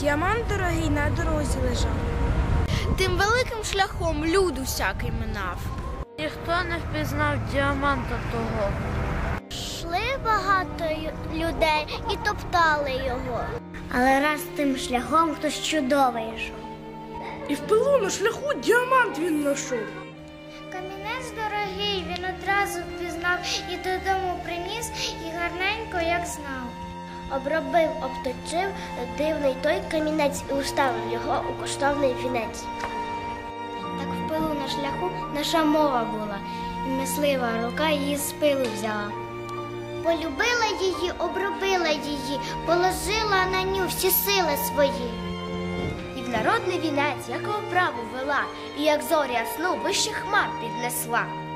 Діамант дорогий на дорозі лежав. Тим великим шляхом люд усякий минав. Ніхто не впізнав діаманта того. Йшли багато людей і топтали його. Але раз тим шляхом хтось чудовий йшов. І в пилу на шляху діамант він знайшов. Камінець дорогий, він одразу впізнав і додому приніс, і гарненько, як знав. Обробив, обточив дивний той камінець і уставив його у коштовний вінець. Так в пилу на шляху наша мова була, і мислива рука її з пилу взяла. Полюбила її, обробила її, положила на ню всі сили свої. І в народний вінець, як праву вела, і як зоря сну вище хмар піднесла.